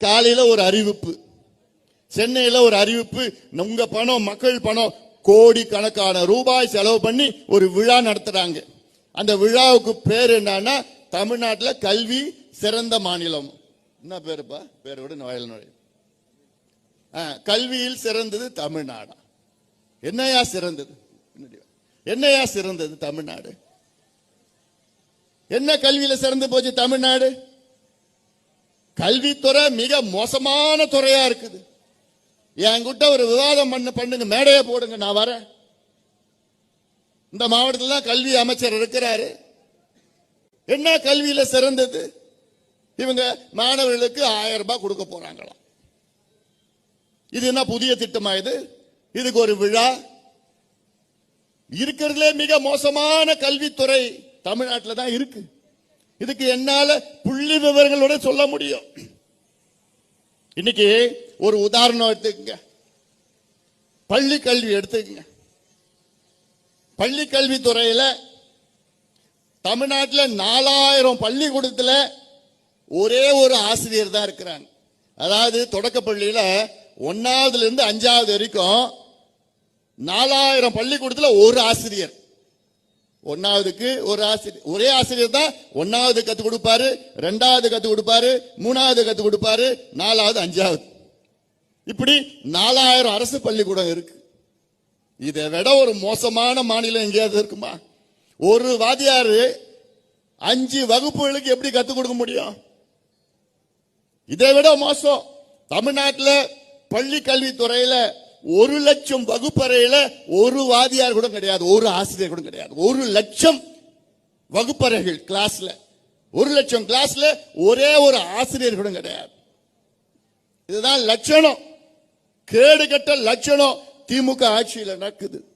காலையில ஒரு அறிவிப்பு சென்னையில ஒரு அறிவிப்பு உங்க பணம் மக்கள் பணம் கோடி கணக்கான ரூபாய் செலவு பண்ணி ஒரு விழா நடத்துறாங்க. அந்த விழாவுக்கு பேர் என்னன்னா தமிழ்நாட்டில் கல்வி சிறந்த மாநிலம். என்ன பேருப்பா? பேரை விட நோயல் நுழை ஆ, கல்வியில் சிறந்தது தமிழ்நாடா? என்னையா சிறந்தது? என்னையா சிறந்தது தமிழ்நாடு? என்ன கல்வியில சிறந்து போச்சு தமிழ்நாடு? கல்வித்துறை மிக மோசமான துறையா இருக்குது. என்கிட்ட ஒரு விவாதம் பண்ண பண்ணுங்க மேடையை போடுங்க நான் வரேன். இந்த மாவட்டத்தில் தான் கல்வி அமைச்சர் இருக்கிறாரு. என்ன கல்வியில சிறந்தது? இவங்க மாணவர்களுக்கு ஆயிரம் ரூபாய் கொடுக்க போறாங்களாம். இது என்ன புதிய திட்டமா இது? இதுக்கு ஒரு விழா? இருக்கிறதுலே மிக மோசமான கல்வித்துறை தமிழ்நாட்டில் தான் இருக்கு. இதுக்கு என்னால புள்ளி விவரங்களோட சொல்ல முடியும். இன்னைக்கு ஒரு உதாரணம் எடுத்துக்கங்க. பள்ளி கல்வி எடுத்துக்கங்க. பள்ளி கல்வித்துறையில தமிழ்நாட்டில் நாலாயிரம் பள்ளிக்கூடத்தில் ஒரே ஒரு ஆசிரியர் தான் இருக்கிறாங்க. அதாவது தொடக்க பள்ளியில் ஒன்னாவதுல இருந்து அஞ்சாவது வரைக்கும் நாலாயிரம் பள்ளிக்கூடத்தில் ஒரு ஆசிரியர். ஒன்னாவதுக்கு ஒரு ஆசிரியர் ஒரே ஆசிரியர் தான் ஒன்னாவது கத்து கொடுப்பாரு ரெண்டாவது கத்து கொடுப்பாரு மூணாவது கத்து கொடுப்பாரு நாலாவது அஞ்சாவது. இப்படி நாலாயிரம் அரசு பள்ளிக்கூடம் இருக்கு. இதை விட ஒரு மோசமான மாநிலம் எங்கேயாவது இருக்குமா? ஒரு வாதியார் அஞ்சு வகுப்புகளுக்கு எப்படி கத்துக் கொடுக்க முடியும்? இதை விட மோசம். தமிழ்நாட்டில் பள்ளி கல்வித்துறையில ஒரு லட்சம் வகுப்பறையில ஒரு வாதியார் கூட கிடையாது ஒரு ஆசிரியர் கூட கிடையாது. ஒரு லட்சம் வகுப்பறைகள் கிளாஸ்ல ஒரு லட்சம் கிளாஸ்ல ஒரே ஒரு ஆசிரியர் கூட கிடையாது. இதுதான் லட்சணம். கேடு கட்ட லட்சணம் திமுக ஆட்சியில் நடக்குது.